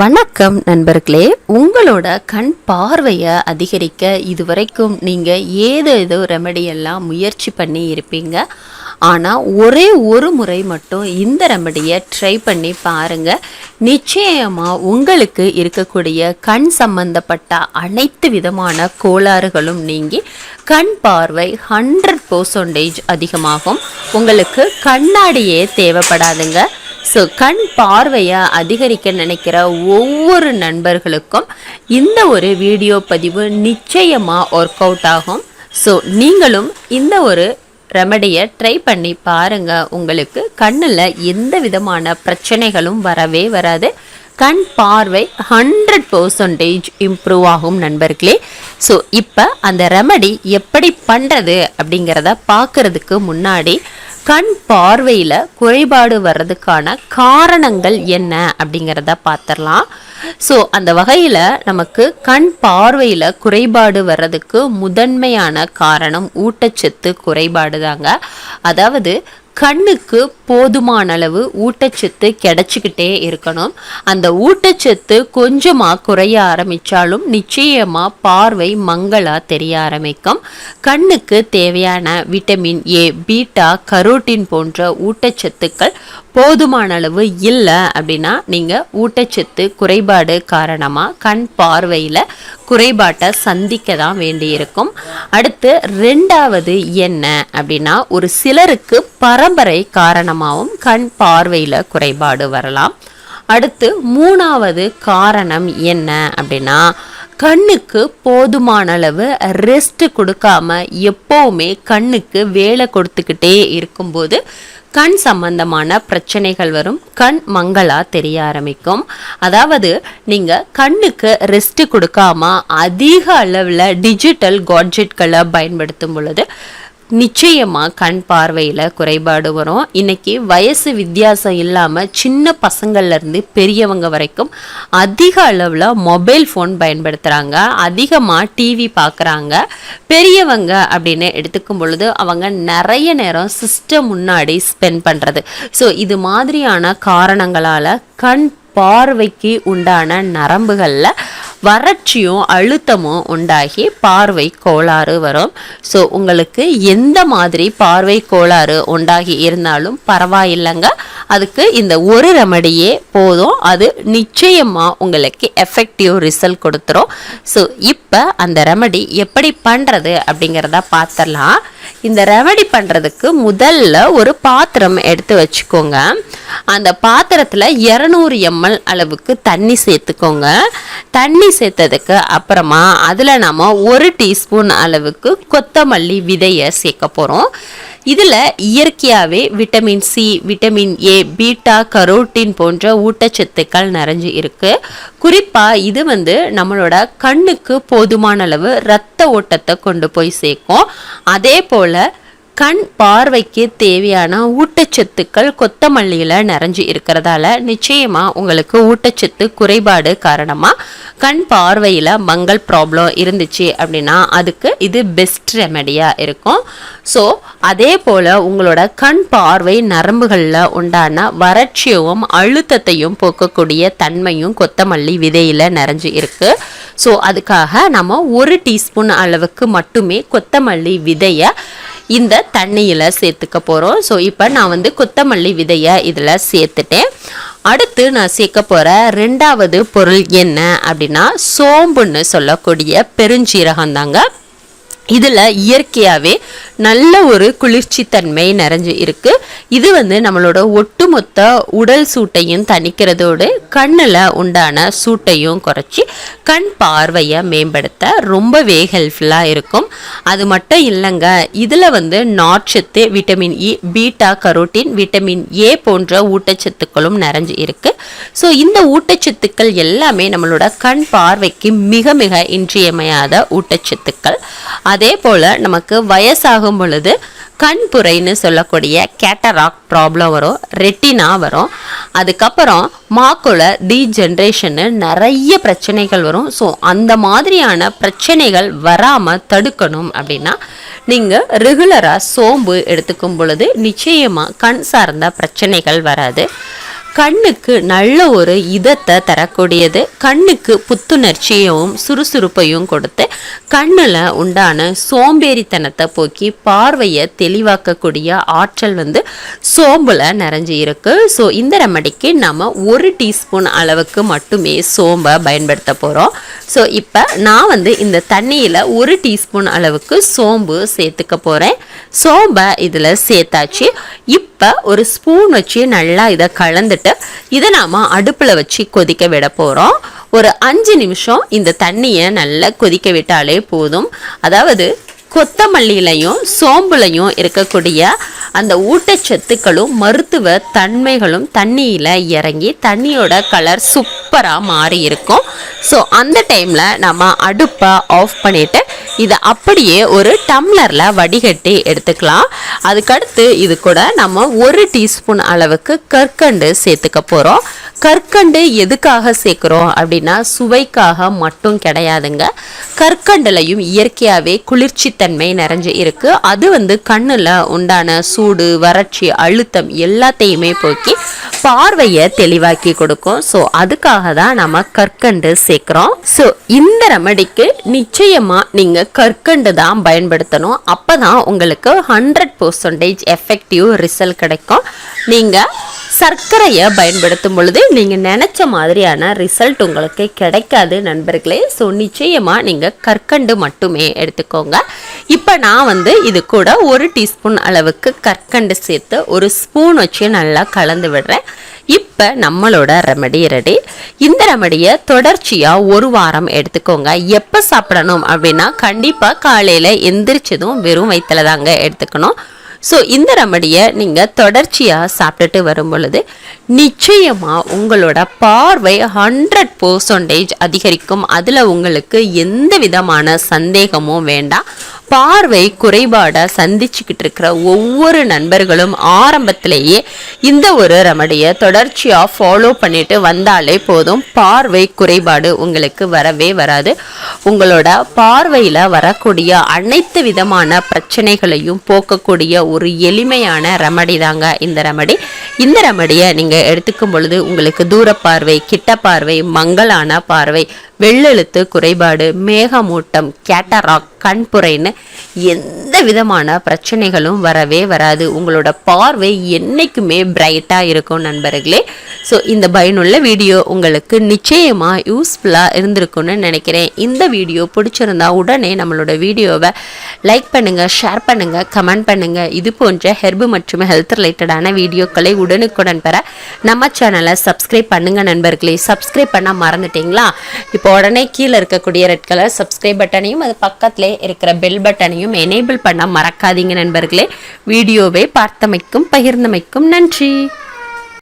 வணக்கம் நண்பர்களே. உங்களோட கண் பார்வையை அதிகரிக்க இதுவரைக்கும் நீங்கள் ஏதேதோ ரெமெடி எல்லாம் முயற்சி பண்ணி இருப்பீங்க. ஆனால் ஒரே ஒரு முறை மட்டும் இந்த ரெமடியை ட்ரை பண்ணி பாருங்கள் நிச்சயமாக உங்களுக்கு இருக்கக்கூடிய கண் சம்பந்தப்பட்ட அனைத்து விதமான கோளாறுகளும் நீங்கி கண் பார்வை ஹண்ட்ரட் பர்சன்டேஜ் அதிகமாகும். உங்களுக்கு கண்ணாடியே தேவைப்படாதுங்க. ஸோ கண் பார்வையை அதிகரிக்க நினைக்கிற ஒவ்வொரு நண்பர்களுக்கும் இந்த ஒரு வீடியோ பதிவு நிச்சயமாக ஒர்க் அவுட் ஆகும். ஸோ நீங்களும் இந்த ஒரு ரெமடியை ட்ரை பண்ணி பாருங்க. உங்களுக்கு கண்ணில் எந்த விதமான பிரச்சனைகளும் வரவே வராது. கண் பார்வை ஹண்ட்ரட் பர்சன்டேஜ் இம்ப்ரூவ் ஆகும் நண்பர்களே. ஸோ இப்போ அந்த ரெமடி எப்படி பண்ணுறது அப்படிங்கிறத பார்க்கறதுக்கு முன்னாடி கண் பார்வையில் குறைபாடு வர்றதுக்கான காரணங்கள் என்ன அப்படிங்கிறத பார்த்துடலாம். ஸோ அந்த வகையில் நமக்கு கண் பார்வையில் குறைபாடு வர்றதுக்கு முதன்மையான காரணம் ஊட்டச்சத்து குறைபாடு தாங்க அதாவது கண்ணுக்கு போதுமான அளவு ஊட்டச்சத்து கிடைச்சிக்கிட்டே இருக்கணும். அந்த ஊட்டச்சத்து கொஞ்சமாக குறைய ஆரம்பித்தாலும் நிச்சயமாக பார்வை மங்களாக தெரிய ஆரம்பிக்கும். கண்ணுக்கு தேவையான விட்டமின் ஏ பீட்டா கரோட்டின் போன்ற ஊட்டச்சத்துக்கள் போதுமான அளவு இல்லை அப்படின்னா நீங்கள் ஊட்டச்சத்து குறைபாடு காரணமாக கண் பார்வையில் குறைபாட்டை சந்திக்க தான் வேண்டியிருக்கும். அடுத்து ரெண்டாவது என்ன அப்படின்னா ஒரு சிலருக்கு பரம்பரை காரணமாகவும் கண் பார்வையில் குறைபாடு வரலாம். அடுத்து மூணாவது காரணம் என்ன அப்படின்னா கண்ணுக்கு போதுமான அளவு ரெஸ்ட் கொடுக்காம எப்போவுமே கண்ணுக்கு வேலை கொடுத்துக்கிட்டே இருக்கும்போது கண் சம்பந்தமான பிரச்சனைகள் வரும். கண் மங்களா தெரிய ஆரம்பிக்கும். அதாவது நீங்கள் கண்ணுக்கு ரெஸ்ட் கொடுக்காம அதிக அளவில் டிஜிட்டல் காட்ஜெட்களை பயன்படுத்தும் பொழுது நிச்சயமாக கண் பார்வையில் குறைபாடு வரும். இன்னைக்கு வயசு வித்தியாசம் இல்லாமல் சின்ன பசங்கள்லேருந்து பெரியவங்க வரைக்கும் அதிக அளவில் மொபைல் ஃபோன் பயன்படுத்துகிறாங்க அதிகமாக டிவி பார்க்குறாங்க பெரியவங்க அப்படின்னு எடுத்துக்கும் பொழுது அவங்க நிறைய நேரம் சிஸ்டம் முன்னாடி ஸ்பெண்ட் பண்ணுறது ஸோ இது மாதிரியான காரணங்களால் கண் பார்வைக்கு உண்டான நரம்புகளில் வறட்சியும் அழுத்தமும் உண்டாகி பார்வை கோளாறு வரும். ஸோ உங்களுக்கு எந்த மாதிரி பார்வை கோளாறு உண்டாகி இருந்தாலும் பரவாயில்லைங்க. அதுக்கு இந்த ஒரு ரெமடியே போதும். அது நிச்சயமாக உங்களுக்கு எஃபெக்டிவ் ரிசல்ட் கொடுத்துரும். ஸோ இப்போ அந்த ரெமடி எப்படி பண்ணுறது அப்படிங்கிறத பார்த்துடலாம் இந்த ரெமடி பண்ணுறதுக்கு முதல்ல ஒரு பாத்திரம் எடுத்து வச்சுக்கோங்க. அந்த பாத்திரத்தில் இரநூறு எம்எல் அளவுக்கு தண்ணி சேர்த்துக்கோங்க. தண்ணி சேர்த்ததுக்கு அப்புறமா அதில் நம்ம ஒரு டீஸ்பூன் அளவுக்கு கொத்தமல்லி விதையை சேர்க்க போகிறோம் இதில் இயற்கையாகவே vitamin C vitamin A beta carotene போன்ற ஊட்டச்சத்துக்கள் நிறைஞ்சு இருக்குது குறிப்பாக இது வந்து நம்மளோட கண்ணுக்கு போதுமான அளவு இரத்த ஓட்டத்தை கொண்டு போய் சேர்க்கும். அதே போல் கண் பார்வைக்கு தேவையான ஊட்டச்சத்துக்கள் கொத்தமல்லியில் நிறைஞ்சு இருக்கிறதால நிச்சயமாக உங்களுக்கு ஊட்டச்சத்து குறைபாடு காரணமாக கண் பார்வையில் மங்கள் ப்ராப்ளம் இருந்துச்சு அப்படின்னா அதுக்கு இது பெஸ்ட் ரெமெடியாக இருக்கும். ஸோ அதே போல் உங்களோட கண் பார்வை நரம்புகளில் உண்டான வறட்சியும் அழுத்தத்தையும் போக்கக்கூடிய தன்மையும் கொத்தமல்லி விதையில் நிறைஞ்சு இருக்குது ஸோ அதுக்காக நம்ம ஒரு டீஸ்பூன் அளவுக்கு மட்டுமே கொத்தமல்லி விதையை இந்த தண்ணியில் சேர்த்துக்க போகிறோம் ஸோ இப்போ நான் வந்து கொத்தமல்லி விதையை இதில் சேர்த்துட்டேன். அடுத்து நான் சேர்க்க போகிற ரெண்டாவது பொருள் என்ன அப்படின்னா சோம்புன்னு சொல்லக்கூடிய பெருஞ்சீரகம் தாங்க இதில் இயற்கையாகவே நல்ல ஒரு குளிர்ச்சி தன்மை நிறைஞ்சு இருக்கு. இது வந்து நம்மளோட ஒட்டுமொத்த உடல் சூட்டையும் தணிக்கிறதோடு கண்ணில் உண்டான சூட்டையும் குறைச்சி கண் பார்வையை மேம்படுத்த ரொம்பவே ஹெல்ப்ஃபுல்லாக இருக்கும். அது மட்டும் இல்லைங்க இதில் வந்து நார்ச்சத்து vitamin E beta carotene vitamin A போன்ற ஊட்டச்சத்துக்களும் நிறைஞ்சு இருக்கு. ஸோ இந்த ஊட்டச்சத்துக்கள் எல்லாமே நம்மளோட கண் பார்வைக்கு மிக மிக இன்றியமையாத ஊட்டச்சத்துக்கள். அதே போல் நமக்கு வயசாகும் பொழுது கண் புரைன்னு சொல்லக்கூடிய கேட்டராக் ப்ராப்ளம் வரும் ரெட்டினா வரும். அதுக்கப்புறம் மாக்குல டீஜென்ரேஷனு நிறைய பிரச்சனைகள் வரும். ஸோ அந்த மாதிரியான பிரச்சனைகள் வராமல் தடுக்கணும் அப்படின்னா நீங்கள் ரெகுலராக சோம்பு எடுத்துக்கும் பொழுது நிச்சயமாக கண் சார்ந்த பிரச்சனைகள் வராது. கண்ணுக்கு நல்ல ஒரு இதத்தை தரக்கூடியது. கண்ணுக்கு புத்துணர்ச்சியும் சுறுசுறுப்பையும் கொடுத்து கண்ணில் உண்டான சோம்பேறித்தனத்தை போக்கி பார்வையை தெளிவாக்கக்கூடிய ஆற்றல் வந்து சோம்பில் நிறைஞ்சு இருக்கு. ஸோ இந்த ரெமடிக்கு நம்ம ஒரு டீஸ்பூன் அளவுக்கு மட்டுமே சோம்பை பயன்படுத்த போகிறோம் ஸோ இப்போ நான் வந்து இந்த தண்ணியில் ஒரு டீஸ்பூன் அளவுக்கு சோம்பு சேர்த்துக்க போகிறேன் சோம்பை இதில் சேர்த்தாச்சு. இப்போ ஒரு ஸ்பூன் வச்சு நல்லா இதை கலந்துட்டு இதை நாம் அடுப்பில் வச்சு கொதிக்க விட போகிறோம் ஒரு அஞ்சு நிமிஷம் இந்த தண்ணியை நல்லா கொதிக்க விட்டாலே போதும். அதாவது கொத்தமல்லியிலையும் சோம்புலையும் இருக்கக்கூடிய அந்த ஊட்டச்சத்துக்களும் மருத்துவ தன்மைகளும் தண்ணியில் இறங்கி தண்ணியோட கலர் சூப்பராக மாறி இருக்கும் ஸோ அந்த டைமில் நம்ம அடுப்பை ஆஃப் பண்ணிவிட்டு இதை அப்படியே ஒரு டம்ளரில் வடிகட்டி எடுத்துக்கலாம். அதுக்கடுத்து இது கூட நம்ம ஒரு டீஸ்பூன் அளவுக்கு கற்கண்டு சேர்த்துக்க போகிறோம் கற்கண்டு எதுக்காக சேர்க்குறோம் அப்படின்னா சுவைக்காக மட்டும் கிடையாதுங்க. கற்கண்டுலையும் இயற்கையாகவே குளிர்ச்சித்தன்மை நிறைஞ்சு இருக்கு. அது வந்து கண்ணில் உண்டான சூடு வறட்சி அழுத்தம் எல்லாத்தையுமே போக்கி பார்வையை தெளிவாக்கி கொடுக்கும். ஸோ அதுக்காக தான் நம்ம கற்கண்டு சேர்க்குறோம். ஸோ இந்த ரெமடிக்கு நிச்சயமாக நீங்கள் கற்கண்டு தான் பயன்படுத்தணும். அப்போ தான் உங்களுக்கு ஹண்ட்ரட் பர்சன்டேஜ் எஃபெக்டிவ் ரிசல்ட் கிடைக்கும். நீங்கள் சர்க்கரையை பயன்படுத்தும் பொழுது நீங்கள் நினச்ச மாதிரியான ரிசல்ட் உங்களுக்கு கிடைக்காது நண்பர்களே. ஸோ நிச்சயமாக நீங்கள் கற்கண்டு மட்டுமே எடுத்துக்கோங்க. இப்போ நான் வந்து இது கூட ஒரு டீஸ்பூன் அளவுக்கு கற்கண்டு சேர்த்து ஒரு ஸ்பூன் வச்சு நல்லா கலந்து விடுறேன். இப்போ நம்மளோட ரெமடி ரெடி இந்த ரெமடியை தொடர்ச்சியாக ஒரு வாரம் எடுத்துக்கோங்க. எப்போ சாப்பிடணும் அப்படின்னா கண்டிப்பாக காலையில் எந்திரிச்சதும் வெறும் வயிற்றில் தாங்க எடுத்துக்கணும். ஸோ இந்த ரெமடியை நீங்கள் தொடர்ச்சியாக சாப்பிட்டுட்டு வரும் பொழுது நிச்சயமாக உங்களோட பார்வை ஹண்ட்ரட் பர்சன்டேஜ் அதிகரிக்கும். அதில் உங்களுக்கு எந்த விதமான சந்தேகமும் வேண்டாம். பார்வை குறைபாடை சந்திச்சுக்கிட்டு இருக்கிற ஒவ்வொரு நண்பர்களும் ஆரம்பத்திலேயே இந்த ஒரு ரெமடியை தொடர்ச்சியாக ஃபாலோ பண்ணிட்டு வந்தாலே போதும். பார்வை குறைபாடு உங்களுக்கு வரவே வராது. உங்களோட பார்வையில் வரக்கூடிய அனைத்து விதமான பிரச்சனைகளையும் போக்கக்கூடிய ஒரு எளிமையான ரெமடி தாங்க இந்த ரெமடி இந்த ரெமடியை நீங்கள் எடுத்துக்கும் பொழுது உங்களுக்கு தூர பார்வை கிட்ட பார்வை மங்கலான பார்வை வெள்ளெழுத்து குறைபாடு மேகமூட்டம் கேட்டராக் கண்புரைன்னு எந்த விதமான பிரச்சனைகளும் வரவே வராது. உங்களோட பார்வை என்றைக்குமே பிரைட்டாக இருக்கும் நண்பர்களே. ஸோ இந்த பயனுள்ள வீடியோ உங்களுக்கு நிச்சயமாக யூஸ்ஃபுல்லாக இருந்திருக்கும்னு நினைக்கிறேன். இந்த வீடியோ பிடிச்சிருந்தா உடனே நம்மளோட வீடியோவை லைக் பண்ணுங்கள் ஷேர் பண்ணுங்கள் கமெண்ட் பண்ணுங்கள் இது போன்ற ஹெர்பு மற்றும் ஹெல்த் ரிலேட்டடான வீடியோக்களை உடனுக்குடன் பெற நம்ம சேனலை சப்ஸ்கிரைப் பண்ணுங்கள் நண்பர்களே. சப்ஸ்கிரைப் பண்ண மறந்துட்டீங்களா? இப்போ உடனே கீழே இருக்கக்கூடிய ரெட் கலர் சப்ஸ்கிரைப் பட்டனையும் அது பக்கத்திலே இருக்கிற பெல் பட்டனையும் எனேபிள் பண்ண மறக்காதீங்க நண்பர்களே. வீடியோவை பார்த்தமைக்கும் பகிர்ந்தமைக்கும் நன்றி.